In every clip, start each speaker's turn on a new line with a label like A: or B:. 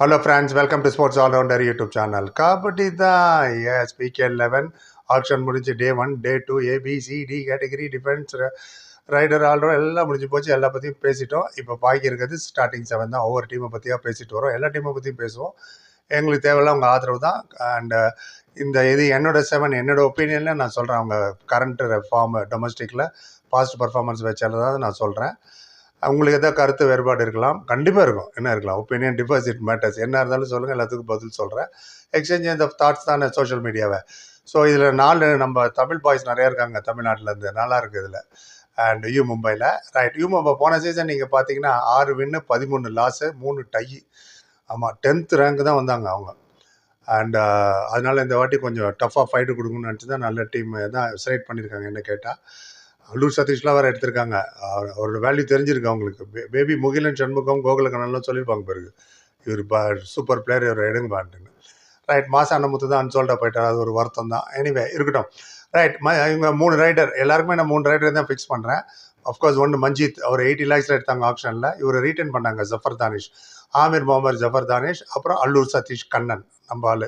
A: Hello friends welcome to sports allrounder YouTube channel kabaddi தான் S PK eleven option முடிஞ்சு day one day two A B C D category defence raider ஆல்ரோ எல்லாம் முடிஞ்சு போச்சு. எல்லா பற்றியும் பேசிட்டோம். இப்போ பாக்கி இருக்கிறது ஸ்டார்டிங் செவன் தான். ஒவ்வொரு டீமை பற்றியாக பேசிட்டு வரோம். எல்லா டீமை பற்றியும் பேசுவோம். எங்களுக்கு தேவையில்ல அவங்க ஆதரவு தான். அண்டு இந்த இது என்னோட செவன் என்னோட ஒப்பீனியனில் நான் சொல்கிறேன் அவங்க கரண்ட் ஃபார்ம் டொமஸ்டிக்கில் பாஸ்ட் பர்ஃபார்மன்ஸ் வச்சால தான் நான் சொல்கிறேன் அவங்களுக்கு எதாவது கருத்து வேறுபாடு இருக்கலாம். கண்டிப்பாக இருக்கும். என்ன இருக்கலாம்? ஒப்பீனியன் டிபாசிட் மேட்டர்ஸ் என்ன இருந்தாலும் சொல்லுங்கள் எல்லாத்துக்கும் பதில் சொல்கிறேன் எக்ஸ்சேஞ்ச் இந்த தாட்ஸ் தானே சோஷியல் மீடியாவை ஸோ இதில் நாலு நம்ம தமிழ் பாய்ஸ் நிறையா இருக்காங்க தமிழ்நாட்டிலேருந்து நல்லா இருக்குது இதில். அண்ட் யூ மும்பையில் ரைட் யூ மும்பை போன சீசன் நீங்கள் பார்த்தீங்கன்னா ஆறு வின்னு பதிமூணு லாஸு மூணு டை ஆமாம் டென்த் ரேங்க் தான் வந்தாங்க அவங்க. அண்ட் uh, அதனால் இந்த வாட்டி கொஞ்சம் டஃப்பாக ஃபைட்டு கொடுக்கணும்னு நினச்சி தான் நல்ல டீம் தான் செலக்ட் பண்ணியிருக்காங்க என்ன கேட்டால் அல்லூர் சதீஷ்லாம் வேறு எடுத்திருக்காங்க. அவர் அவரோட வேல்யூ தெரிஞ்சிருக்கு அவங்களுக்கு. பேபி முகிலன் சண்முகம் கோகுலக்கண்ணன்லாம் சொல்லியிருப்பாங்க பிறகு இவர் பா சூப்பர் பிளேயர் இவர் எடுங்க பாட்டுன்னு. ரைட் மாசம் அண்ணமுத்து தான் அன்சோல்டாக போயிட்டார். அது ஒரு வருத்தம் தான். எனிவே இருக்கட்டும். ரைட் ம இவங்க மூணு ரைடர் எல்லாருக்குமே நான் மூணு ரைடர் தான் ஃபிக்ஸ் பண்ணுறேன் அஃப்கோர்ஸ் ஒன்று மஞ்சித் அவர் எயிட்டி லேக்ஸில் எடுத்தாங்க ஆப்ஷனில் இவர் ரீட்டைன் பண்ணாங்க ஜஃபர் தானிஷ். ஆமீர் முகமது ஜஃபர் தானிஷ். அப்புறம் அல்லூர் சதீஷ் கண்ணன் நம்ம ஆள்.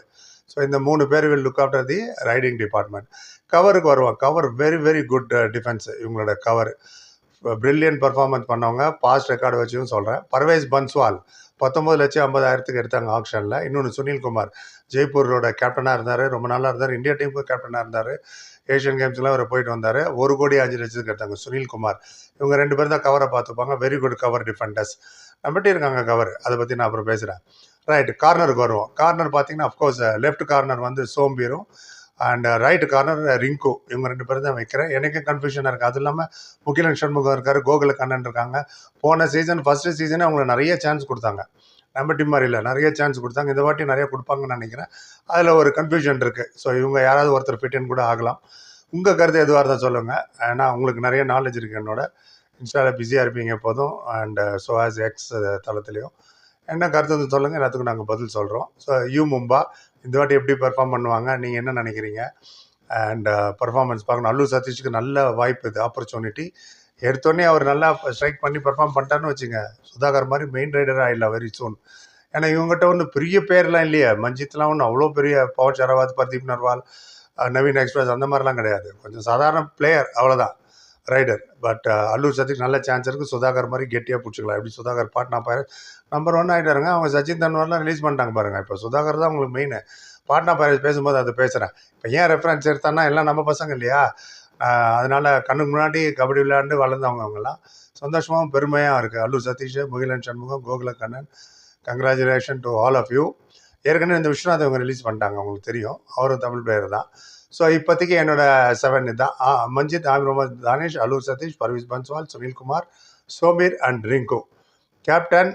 A: ஸோ இந்த மூணு பேர் will look after the riding department கவருக்கு வருவோம். Cover very very good defence இவங்களோட கவர் பிரில்லியன்ட் பர்ஃபார்மன்ஸ் பண்ணவங்க பாஸ்ட் ரெக்கார்டு வச்சும் சொல்கிறேன் பர்வேஸ் பன்ஸ்வால் பத்தொம்பது லட்சம் ஐம்பதாயிரத்துக்கு எடுத்தாங்க ஆப்ஷனில் இன்னொன்று சுனில்குமார் ஜெய்ப்பூரோட கேப்டனாக இருந்தார். ரொம்ப நல்லா இருந்தார். இந்தியா டீமுக்கு கேப்டனாக இருந்தார். ஏஷியன் கேம்ஸ்லாம் அவர் போயிட்டு வந்தார். ஒரு கோடி அஞ்சு லட்சத்துக்கு எடுத்தாங்க சுனில்குமார் இவங்க ரெண்டு பேரும் தான் கவரை பார்த்துப்பாங்க. வெரி குட் கவர் டிஃபெண்டர்ஸ் நம்மகிட்ட இருக்காங்க கவர் அதை பற்றி நான் அப்புறம் பேசுகிறேன் ரைட் கார்னருக்கு வருவோம். கார்னர் பார்த்தீங்கன்னா அஃப்கோர்ஸ் லெஃப்ட் கார்னர் வந்து சோம்பீரும் அண்ட் ரைட் கார்னர் ரிங்கு. இவங்க ரெண்டு பேரும் தான் வைக்கிறேன். எனக்கு கன்ஃபியூஷனாக இருக்குது அது இல்லாமல் முகிலன் ஷண்முகம் இருக்கார் கோகுல கண்ணன் இருக்காங்க. போன சீசன் ஃபஸ்ட்டு சீசனே அவங்களுக்கு நிறைய சான்ஸ் கொடுத்தாங்க. நம்ம டீம் மாதிரி இல்லை நிறைய சான்ஸ் கொடுத்தாங்க. இந்த வாட்டி நிறைய கொடுப்பாங்கன்னு நினைக்கிறேன். அதில் ஒரு கன்ஃபியூஷன் இருக்குது ஸோ இவங்க யாராவது ஒருத்தர் ஃபிட்டன் கூட ஆகலாம். உங்கள் கருத்து எதுவாக இருந்தால் சொல்லுங்கள் ஏன்னா உங்களுக்கு நிறைய நாலேஜ் இருக்குது என்னோட. இன்ஸ்டாவில் பிஸியாக இருப்பீங்க எப்போதும். அண்ட் ஸோ ஆஸ் எக்ஸ் தளத்துலேயும். என்ன கருத்து வந்து சொல்லுங்கள் எல்லாத்துக்கும் நாங்கள் பதில் சொல்கிறோம் ஸோ யூ மும்பா இந்த வாட்டி எப்படி பெர்ஃபார்ம் பண்ணுவாங்க நீங்கள் என்ன நினைக்கிறீங்க? அண்ட் பர்ஃபார்மன்ஸ் uh, பார்க்கணும். அல்லு சதீஷுக்கு நல்ல வாய்ப்பு இது ஆப்பர்ச்சுனிட்டி எடுத்தோடனே அவர் நல்லா ஸ்ட்ரைக் பண்ணி பெர்ஃபார்ம் பண்ணிட்டான்னு வச்சுங்க சுதாகர் மாதிரி மெயின் ரைடர் ஆயிடலாம் வெரி சூன் ஏன்னா இவங்ககிட்ட ஒன்றும் பெரிய பேர்லாம் இல்லையே. மஞ்சித்லாம் ஒன்றும் அவ்வளோ பெரிய பவர் சரவாத் பர்தீப் நர்வால் நவீன் எக்ஸ்பிரஸ் அந்த மாதிரிலாம் கிடையாது. கொஞ்சம் சாதாரண பிளேயர் அவ்வளோதான் ரைடர். பட் அல்லூர் சதீஷ் நல்ல சான்ஸ் இருக்குது சுதாகர் மாதிரி கெட்டியாக பிடிச்சிக்கலாம். எப்படி சுதாகர் பாட்னா பாரு நம்பர் ஒன் ஆகிட்டாருங்க அவங்க சச்சின் தன்வார்லாம் ரிலீஸ் பண்ணிட்டாங்க பாருங்கள் இப்போ சுதாகர் தான் உங்களுக்கு மெயின் பாட்னா பைரட் பேசும்போது அதை பேசுகிறேன் இப்போ ஏன் ரெஃபரன்ஸ் எடுத்தான்னா எல்லாம் நம்ம பசங்க இல்லையா? அதனால் கண்ணுக்கு முன்னாடி கபடி விளையாண்டு வளர்ந்தவங்க அவங்கெல்லாம். சந்தோஷமாகவும் பெருமையாக இருக்குது Allur Satish Mugilan Shanmugam Gokula Kannan congratulation to all of you ஏற்கனவே இந்த விஸ்வநாத் அவங்க ரிலீஸ் பண்ணிட்டாங்க உங்களுக்கு தெரியும். அவரும் தமிழ் பிளேயர் தான். ஸோ இப்போதைக்கு என்னோட செவன் இதுதான். Manjeet Aamir Mohammad Dhanesh Alur Satish Parvez Bhainswal Sunilkumar Sombir and Rinku. Captain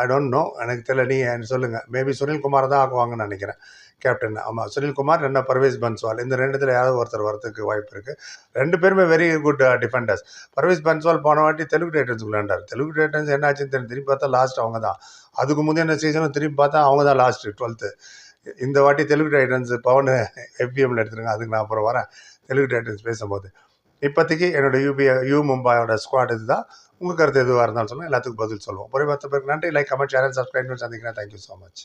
A: I don't know எனக்கு தெரியல. நீ சொல்லுங்கள் மேபி சுனில்குமார் தான் ஆக்குவாங்கன்னு நினைக்கிறேன். கேப்டன் ஆமாம் சுனில்குமார் ரெண்டா பர்வேஸ் பன்ஸ்வால் இந்த ரெண்டுத்தில் யாராவது ஒருத்தர் வரத்துக்கு வாய்ப்பு இருக்குது ரெண்டு பேருமே very good defenders Parvesh Bhainswal போன வாட்டி தெலுங்கு டைட்டன்ஸ் விளையாண்டார். தெலுங்கு டைட்டன்ஸ் என்ன ஆச்சுன்னு தெரியும் திரும்பி பார்த்தா லாஸ்ட் அவங்க தான். அதுக்கு முந்தைய சீசனும் திரும்பி பார்த்தா அவங்க தான் லாஸ்ட்டு டுவெல்த்து இந்த வாட்டி தெலுங்கு டைட்டன்ஸ் பவன் எஃபிஎம்ல எடுத்துருங்க. அதுக்கு நான் அப்புறம் வரேன். தெலுங்கு டைட்டன்ஸ் பேசும்போது. இப்போதைக்கு என்னோட யூபிஐ யூ மும்பாயோட ஸ்குவாட் இதுதான். உங்கள் கருத்து எதுவாக இருந்தாலும் சொல்லுங்கள் எல்லாத்துக்கும் பதில் சொல்லுவோம். ஒரே மற்ற பேருக்கு நன்றி. லைக் கமெண்ட் சேனல் சப்ஸ்கிரைப் பண்ணி சந்திக்கிறேன். Thank you so much